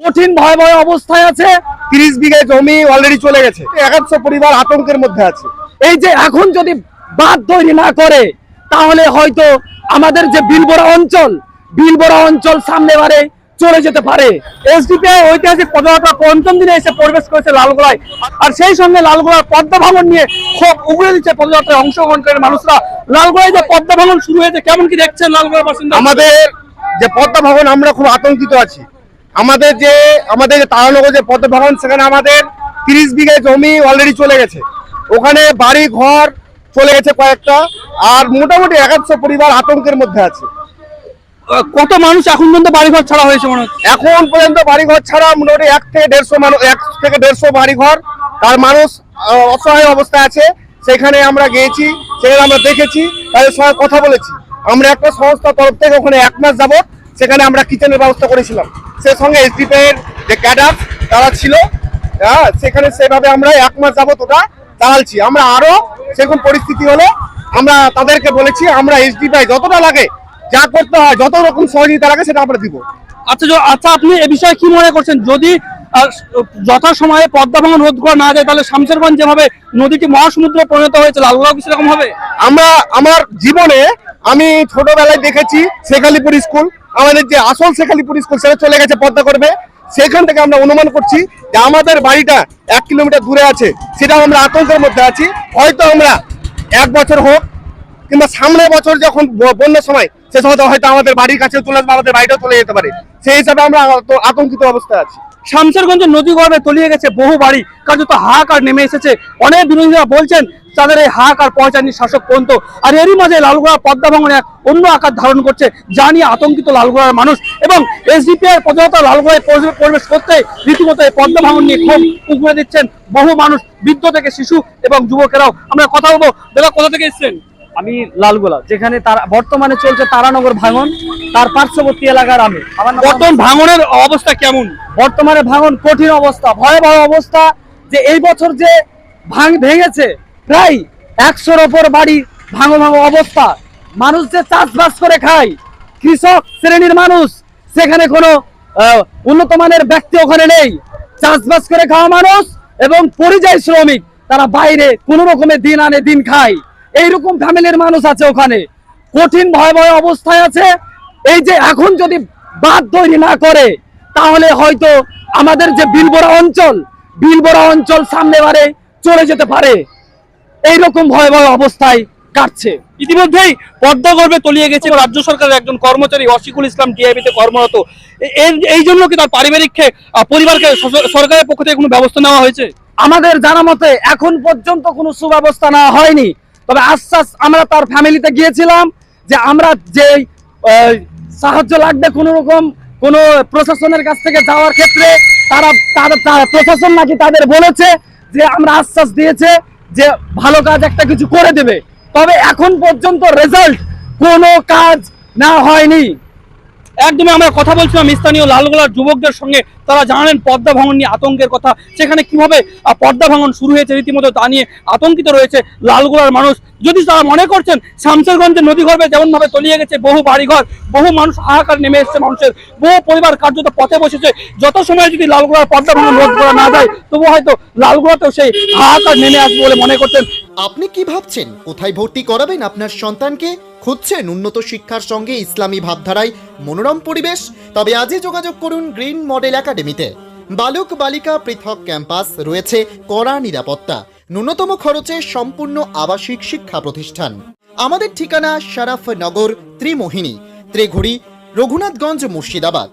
কঠিন ভয়াবহ অবস্থায় আছে। তিরিশ বিঘে জমি অলরেডি চলে গেছে। একাদশো পরিবার আতঙ্কের মধ্যে আছে। এই যে এখন যদি বাঁধ তৈরি না করে, তাহলে হয়তো আমাদের যে বিলবোরা অঞ্চল বিলবোরা অঞ্চল সামনে বারে চলে যেতে পারে। এসডিপিআই ঐতিহাসিক পদযাত্রা পঞ্চম দিনে এসে প্রবেশ করেছে লালগোলায়। আর সেই সঙ্গে লালগোলার পদ্মা ভাঙন নিয়ে ক্ষোভ উগড়ে দিচ্ছে পদযাত্রায় অংশগ্রহণকারী মানুষরা। লালগোলায় যে পদ্মা ভাঙন শুরু হয়েছে, কেমন কি দেখছেন লালগোলার বাসিন্দা? আমাদের যে পদ্মা ভবন আমরা খুব আতঙ্কিত আছি। আমাদের যে আমাদের যে তারানগর যে পদ্মা ভবন সেখানে আমাদের তিরিশ বিঘে জমি অলরেডি চলে গেছে। ওখানে বাড়ি ঘর চলে গেছে কয়েকটা আর মোটামুটি একাদশো পরিবার আতঙ্কের মধ্যে আছে। কত মানুষ এখন পর্যন্ত বাড়িঘর ছাড়া হয়েছে মনে হচ্ছে? এখন পর্যন্ত বাড়িঘর ছাড়া মোটামুটি এক থেকে দেড়শো মানুষ এক থেকে দেড়শো বাড়িঘর তার মানুষ অসহায় অবস্থায় আছে। সেখানে আমরা গিয়েছি সেখানে আমরা দেখেছি তাদের সঙ্গে কথা বলেছি। আমরা একটা সংস্থার তরফ থেকে ওখানে এক মাস যাবত সেখানে আমরা কিচেনের ব্যবস্থা করেছিলাম। সে সঙ্গে এসডিপি এর যে ক্যাডার তারা ছিল। হ্যাঁ সেখানে সেভাবে আমরা এক মাস যাবত ওটা চালাচ্ছি। আমরা আরও সেরকম পরিস্থিতি হলে আমরা তাদেরকে বলেছি আমরা এসডিপিআই যতটা লাগে যা করতে হয় যত রকম সহযোগিতা লাগে সেটা আমরা দিব। আচ্ছা আচ্ছা আপনি এ বিষয়ে কি মনে করছেন? যদি যথা সময়ে পদ্মা ভাঙন রোধ করা না যায় তাহলে শামসেরগঞ্জ যেভাবে নদীটি মহাসমুদ্রে পরিণত হয়েছে লালগোলাও কি সেরকম হবে? আমরা আমার জীবনে আমি ছোটবেলায় দেখেছি শেখালিপুর স্কুল। আমাদের যে আসল শেখালিপুর স্কুল, সেটা চলে গেছে, পদ্মা করবে। সেখান থেকে আমরা অনুমান করছি যে আমাদের বাড়িটা এক কিলোমিটার দূরে আছে সেটা আমরা আতঙ্কের মধ্যে আছি। হয়তো আমরা এক বছর হোক, কিংবা সামনের বছর যখন বন্যার সময়, সে সময় হয়তো আমাদের বাড়ির কাছে চলে আসবে আমাদের বাড়িটাও চলে যেতে পারে। সেই হিসাবে আমরা আতঙ্কিত অবস্থায় আছি। শামসেরগঞ্জের নদী গর্ভে তলিয়ে গেছে বহু বাড়ি। কার্যত হাহাকার নেমে এসেছে। অনেক বিরোধীরা বলছেন, তাদের এই হাহাকার পৌঁছায়নি শাসক পর্যন্ত আর এরই মাঝে লালগোড়া পদ্মা ভাঙন এক অন্য আকার ধারণ করছে, যা নিয়ে আতঙ্কিত লালগোড়ার মানুষ। এবং এসডিপিআর পদযাত্রা লালগোড়ায় প্রবেশ- করতে রীতিমতো এই পদ্মা ভাঙন নিয়ে ক্ষোভ উগড়ে দিচ্ছেন বহু মানুষ, বৃদ্ধ থেকে শিশু এবং যুবকেরাও। আমরা কথা বলব। দাদা কোথা থেকে এসেছেন? আমি লালগোলা, যেখানে তারা বর্তমানে চলছে তারানগর ভাঙন। তার পার্শ্ববর্তী এলাকার আমি। বর্তমান ভাঙনের অবস্থা কেমন? বর্তমানে ভাঙন কঠিন অবস্থা ভয়াবহ অবস্থা যে এই বছর যে ভাঙ ভেঙেছে প্রায় একশোর ওপর বাড়ি ভাঙো ভাঙো অবস্থা। মানুষ যে চাষবাস করে খায় কৃষক শ্রেণির মানুষ সেখানে কোনো উন্নত মানের ব্যক্তি ওখানে নেই। চাষবাস করে খাওয়া মানুষ এবং পরিযায়ী শ্রমিক তারা বাইরে কোনো রকমের দিন আনে দিন খায়। এইরকম ফ্যামিলির মানুষ আছে ওখানে। কঠিন ভয়াবহ অবস্থায় আছে। এই যে এখন যদি বাঁধ তৈরি না করে তাহলে হয়তো আমাদের যে বিলবোরা অঞ্চল বিলবোরা অঞ্চল সামনে বারে চলে যেতে পারে। এইরকম ভয়াবহ অবস্থায় কাটছে। ইতিমধ্যেই পদ্মা গর্ভে তলিয়ে গেছে রাজ্য সরকারের একজন কর্মচারী অশিকুল ইসলাম টিআইবিতে কর্মরত। এই জন্য কি তার পারিবারিক পরিবারকে সরকারের পক্ষ থেকে কোনো ব্যবস্থা নেওয়া হয়েছে? আমাদের জানা মতে এখন পর্যন্ত কোনো সুব্যবস্থা নেওয়া হয়নি। তবে আশ্বাস আমরা তার ফ্যামিলিতে গিয়েছিলাম যে আমরা যে সাহায্য লাগবে কোনো রকম কোনো প্রশাসনের কাছ থেকে যাওয়ার ক্ষেত্রে তারা তারা প্রশাসন নাকি তাদের বলেছে যে আমরা আশ্বাস দিয়েছে যে ভালো কাজ একটা কিছু করে দেবে। তবে এখন পর্যন্ত রেজাল্ট কোনো কাজ না হয়নি। একদমই আমরা কথা বলছিলাম স্থানীয় লালগোলার যুবকদের সঙ্গে তারা জানালেন পদ্মা ভাঙন নিয়ে আতঙ্কের কথা। সেখানে কীভাবে পদ্মা ভাঙন শুরু হয়েছে রীতিমতো তা নিয়ে আতঙ্কিত রয়েছে লালগোলার মানুষ। যদি তারা মনে করছেন শামসেরগঞ্জের নদী গর্ভে যেমন ভাবে তলিয়ে গেছে, বহু বাড়িঘর, বহু মানুষ হাহাকার নেমে এসেছে মানুষের, বহু পরিবার কার্যত পথে বসেছে। যত সময় যদি লালগোলার পদ্মা ভাঙন রোধ করা না যায় তবু হয়তো লালগোলাতেও সেই হাহাকার নেমে আসবে বলে মনে করছেন। আপনি কি ভাবছেন? কোথায় ভর্তি করাবেন আপনার সন্তানকে? খুঁজছেন উন্নত শিক্ষার সঙ্গে ইসলামী ভাবধারায় মনোরম পরিবেশ? তবে আজই যোগাযোগ করুন গ্রিন মডেল একাডেমিতে বালক বালিকা পৃথক ক্যাম্পাস রয়েছে কড়া নিরাপত্তা, ন্যূনতম খরচে সম্পূর্ণ আবাসিক শিক্ষা প্রতিষ্ঠান। আমাদের ঠিকানা শারাফনগর ত্রিমোহিনী, ত্রিঘুড়ি, রঘুনাথগঞ্জ, মুর্শিদাবাদ।